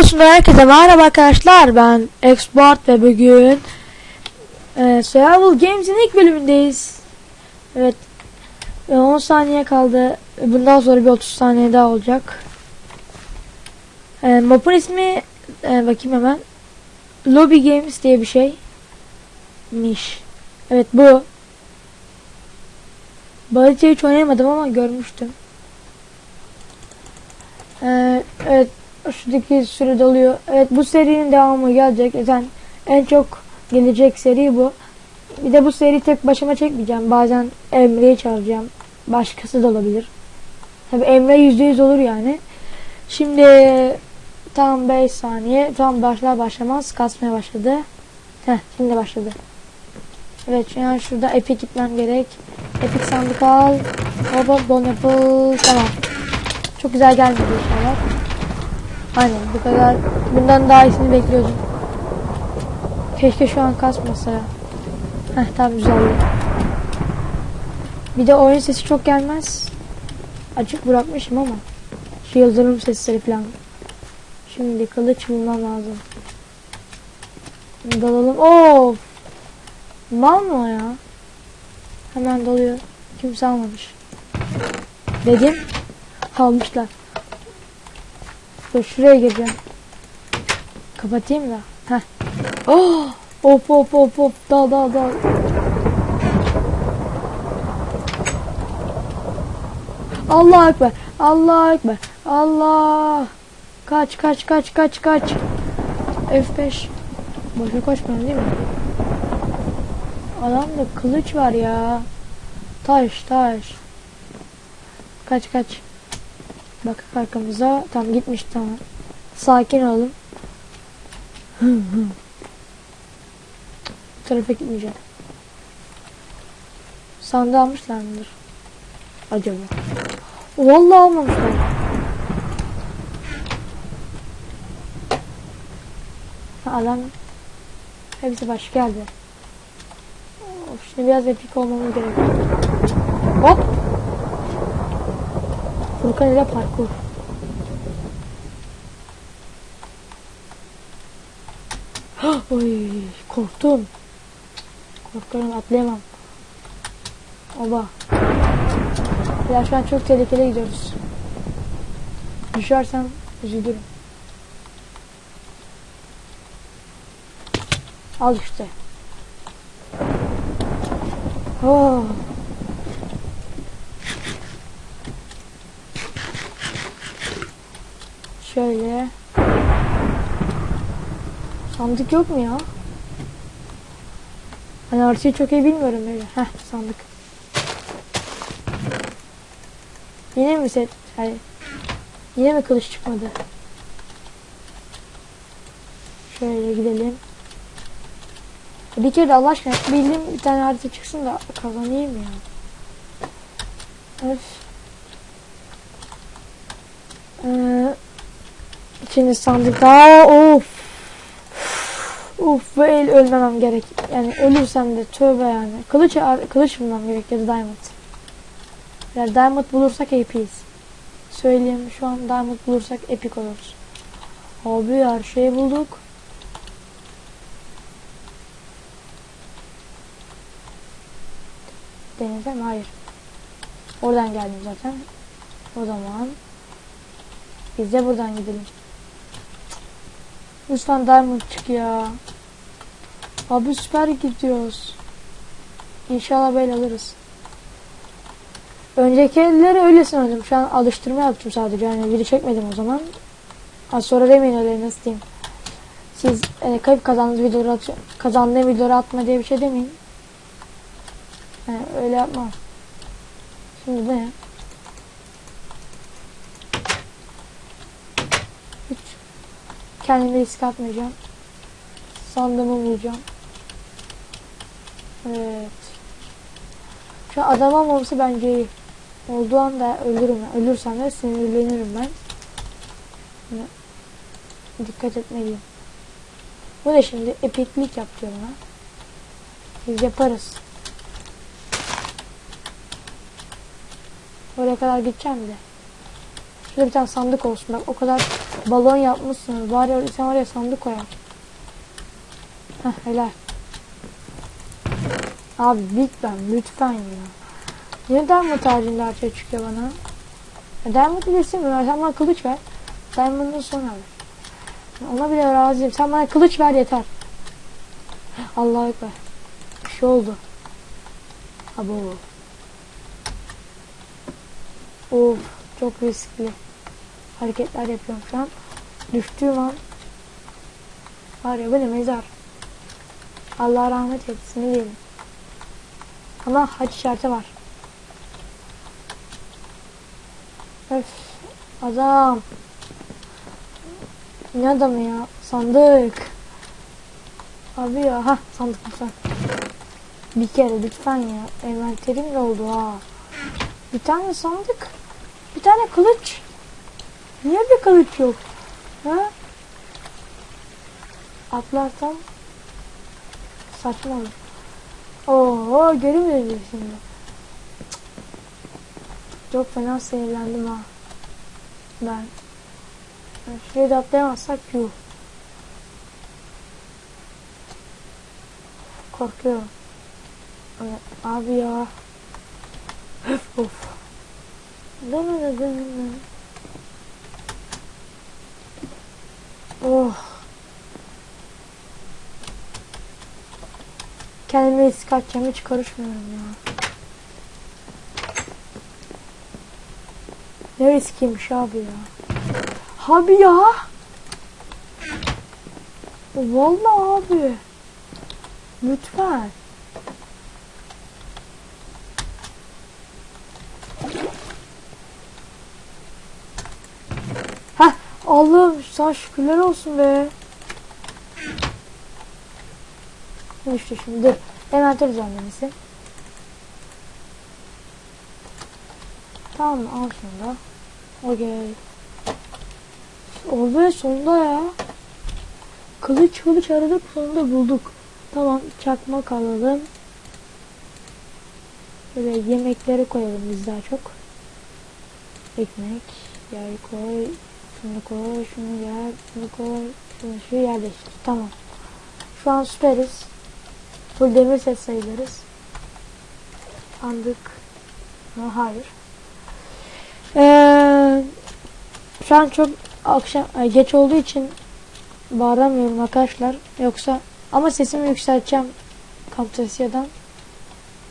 Olsun herkese merhaba arkadaşlar ben Export ve bugün e, Survival Games'in ilk bölümündeyiz. Evet e, 10 saniye kaldı. Bundan sonra bir 30 saniye daha olacak. E, map'ın ismi e, bakayım hemen Lobby Games diye bir şey. Miş. Evet bu. Haritayı hiç oynamadım ama görmüştüm. E, evet şuradaki süre doluyor. Evet bu serinin devamı gelecek. Zaten en çok gelecek seri bu. Bir de bu seri tek başıma çekmeyeceğim. Bazen Emre'yi çağıracağım. Başkası da olabilir. Tabi Emre %100 olur yani. Şimdi tam 5 saniye. Tam başlar başlamaz kasmaya başladı. Heh şimdi başladı. Evet şu an şurada Epic gitmem gerek. Epic sandık al. Hop hop don apple. Tamam. Çok güzel gelmedi inşallah. Aynen bu kadar. Bundan daha iyisini bekliyordum. Keşke şu an kasmasa. Heh tamam güzeldi. Bir de oyun sesi çok gelmez. Açık bırakmışım ama. Şu yıldırım sesleri falan. Şimdi kılıç bulmam lazım. Dalalım. Of. Mal mı o ya? Hemen doluyor. Kimse almamış. Dedim. Almışlar. Dur şuraya gireceğim. Kapatayım da. Heh. Oh! Hop hop hop hop. Dal dal dal. Allah ekber. Allah ekber. Allah. Kaç kaç kaç kaç kaç. F5. Boşa koşmuyorum değil mi? Adamda kılıç var ya. Taş taş. Kaç kaç. Bak arkamıza. Tam gitmiş tamam. Sakin olun. Bu tarafa gitmeyeceğim. Sandığı almışlar mıdır? Acaba. Vallahi almamışlar. Adam hepsi baş geldi. Of, şimdi biraz epik olmamız gerekiyor. Hop. Furkan ile parkur. Oy korktum. Korkarım atlayamam. Oba. Ya şu an çok tehlikeli gidiyoruz. Düşersem üzülürüm. Al işte. Oh. Şöyle. Sandık yok mu ya? Hani artıyı çok iyi bilmiyorum öyle. Heh sandık. Yine mi set? Hayır. Yine mi kılıç çıkmadı? Şöyle gidelim. Bir kere de Allah aşkına bildiğim bir tane harita çıksın da kazanayım ya. Öf. Ee, Şimdi sandık daha of. Uf ve ölmemem gerek. Yani ölürsem de tövbe yani. Kılıç kılıç bulmam gerek ya da diamond. Yani diamond bulursak AP'yiz. Söyleyeyim şu an diamond bulursak epic oluruz. Abi her şeyi bulduk. Denesem hayır. Oradan geldim zaten. O zaman biz de buradan gidelim. Lütfen diamond çık ya. Abi süper gidiyoruz. İnşallah böyle alırız. Önceki elleri öylesine oynadım. Şu an alıştırma yaptım sadece. Yani video çekmedim o zaman. Az sonra demeyin öyle nasıl diyeyim. Siz e, kayıp kazandığınız videoları at kazandığım videoları atma diye bir şey demeyin. Yani öyle yapmam. Şimdi ne? Hiç kendime risk atmayacağım. Sandığımı bulacağım. Evet. Şu adam olmaması bence iyi. Olduğu anda ölürüm. Ölürsem de sinirlenirim ben. Dikkat etmeliyim. Bu da şimdi epiklik yapıyorum ha. Biz yaparız. Oraya kadar gideceğim de. Şurada bir tane sandık olsun. Bak o kadar balon yapmışsınız. Ya sen oraya sandık koyar. Heh helal. Abi lütfen lütfen ya. Diamond haricinde her şey çıkıyor bana? Ya diamond bilirsin mi? Sen bana kılıç ver. Diamond'ın sonra ver. Ona bile razıyım. Sen bana kılıç ver yeter. Allah'a ekber. Bir şey oldu. Abo. Of çok riskli hareketler yapıyorum şu an. Düştüğüm an var ya böyle mezar. Allah rahmet etsin diyelim. Ama hac işareti var. Öf adam. Ne adamı ya? Sandık. Abi ya ha sandık lütfen. Bir kere lütfen ya. Envanterim de oldu ha. Bir tane sandık. Bir tane kılıç. Niye bir kılıç yok? Ha? Atlarsam saçma olur. Oo, dönüyor şimdi? Çok fena sinirlendim ha. Ben. Ben Şuraya da atlayamazsak yuh. Korkuyorum. Abi ya. Öf of. Dön dön dön dön. Oh. Kendime risk atacağım hiç karışmıyorum ya. Ne riskiymiş abi ya. Abi ya. Vallahi abi. Lütfen. Hah Allah'ım sana şükürler olsun be. İşte şimdi dur. Envanter düzenlemesi. Tamam al şunu da. Okey. Be sonunda ya. Kılıç kılıç aradık sonunda bulduk. Tamam çakmak alalım. Böyle yemekleri koyalım biz daha çok. Ekmek, yağ koy, şunu koy, şunu gel, şunu koy, şunu şu yerleştir. Tamam. Şu an süperiz. Full demir set sayılırız. Sandık. Ha, hayır. Ee, şu an çok akşam ay, geç olduğu için bağıramıyorum arkadaşlar. Yoksa ama sesimi yükselteceğim Camtasia'dan.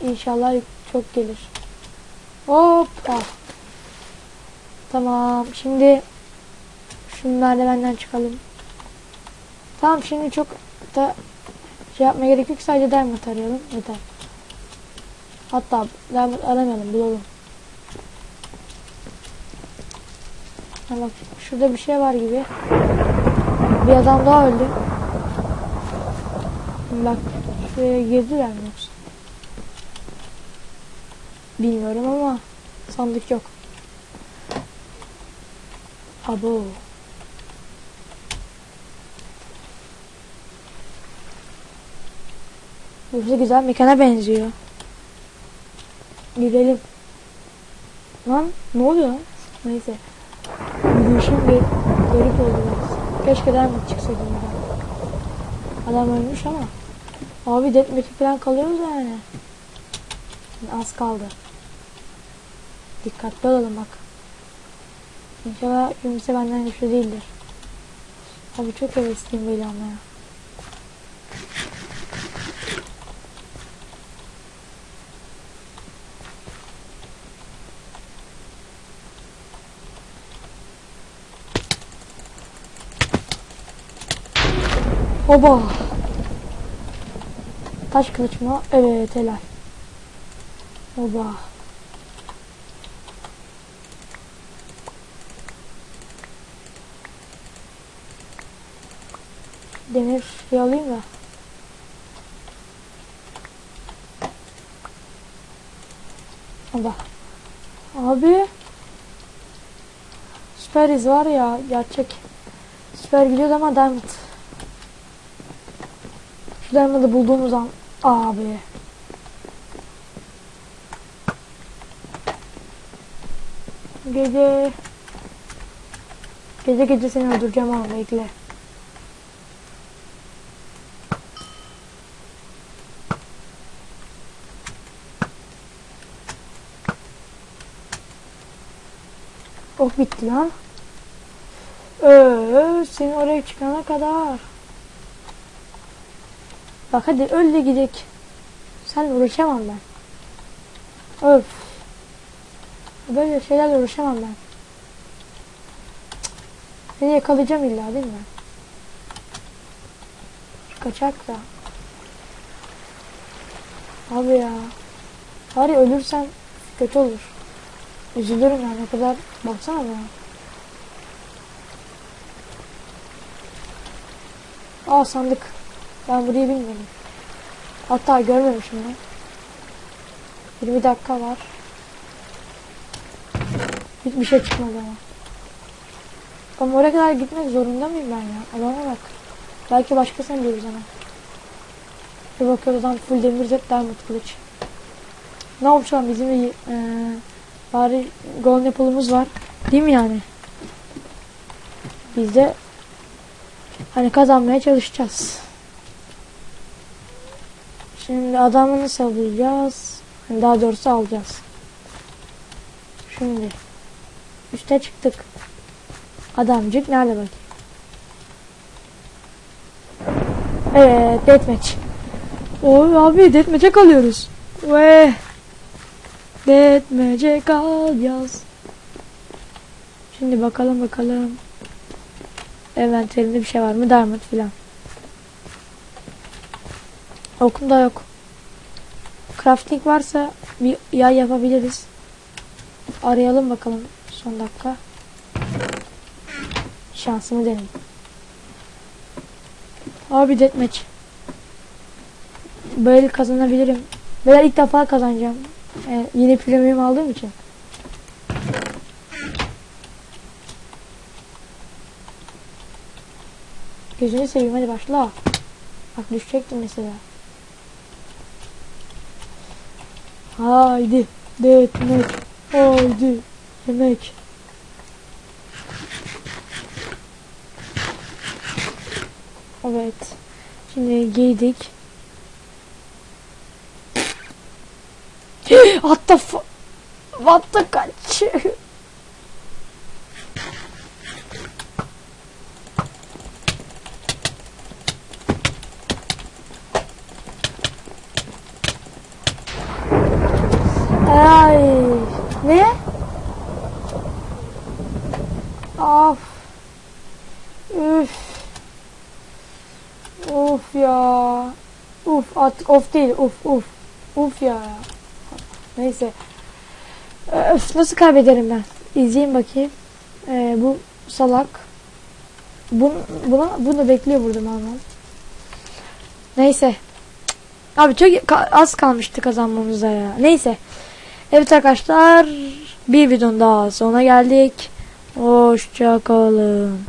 İnşallah çok gelir. Hoppa. Tamam. Şimdi şu merdivenden çıkalım. Tamam şimdi çok da şey yapmaya gerek yok. Sadece diamond arayalım. Yeter. Hatta diamond aramayalım. Bulalım. Bak şurada bir şey var gibi. Bir adam daha öldü. Bak şuraya girdiler mi yoksa? Bilmiyorum ama sandık yok. Abo. Burası güzel mekana benziyor. Gidelim. Lan ne oluyor? Neyse. Yürüyüşüm bir garip oldu. Keşke diamond çıksaydı buradan. Adam ölmüş ama. Abi deathmatch falan kalıyoruz yani. Az kaldı. Dikkatli olalım bak. İnşallah kimse benden güçlü değildir. Abi çok hevesliyim böyle anlaya. Oba. Taş kılıç mı? Evet helal. Oba. Demir şey alayım da. Oba. Abi. Süper iz var ya gerçek. Süper gidiyordu ama diamond. Şu diamond'ı bulduğumuz an abi. Gece Gece gece seni öldüreceğim ama bekle. Oh bitti lan. Ee, seni oraya çıkana kadar. Bak hadi öl de gidelim. Sen uğraşamam ben. Öf. Böyle şeylerle uğraşamam ben. Seni yakalayacağım illa değil mi? Kaçak da. Abi ya. Var ya ölürsen kötü olur. Üzülürüm yani o kadar. Baksana ya. Aa sandık. Ben burayı bilmiyorum. Hatta görmemişim ben. 20 dakika var. Hiçbir şey çıkmadı ama. Ama oraya kadar gitmek zorunda mıyım ben ya? Adama bak. Belki başkasını buluruz ama. Bir bakıyoruz adam full demir set diamond kılıç. Ne yapacağım bizim eee bari golden apple'ımız var. Değil mi yani? Biz de hani kazanmaya çalışacağız. Şimdi adamı nasıl alacağız? Hani daha doğrusu alacağız. Şimdi üste çıktık. Adamcık nerede bakayım? Evet deathmatch. Oy abi deathmatch'e kalıyoruz. Ve deathmatch'e kalacağız. Şimdi bakalım bakalım. Envanterimde bir şey var mı? Diamond filan. Okum da yok. Crafting varsa bir yay yapabiliriz. Arayalım bakalım son dakika. Şansımı deneyim. Abi deathmatch. Böyle kazanabilirim. Böyle ilk defa kazanacağım. Ee, yeni premium aldığım için. Gözünü seveyim hadi başla. Bak düşecektim mesela. Haydi. Deathmatch. Haydi. Yemek. Evet. Şimdi giydik. What the What the kaç? Ay. Ne? Of. Üf. Of ya. Uf at of değil uf uf. Uf ya. Neyse. Öf nasıl kaybederim ben? İzleyin bakayım. Ee, bu salak. Bun, buna, bunu bekliyor burada normal. Neyse. Abi çok az kalmıştı kazanmamıza ya. Neyse. Evet arkadaşlar. Bir videonun daha sonuna geldik. Hoşçakalın.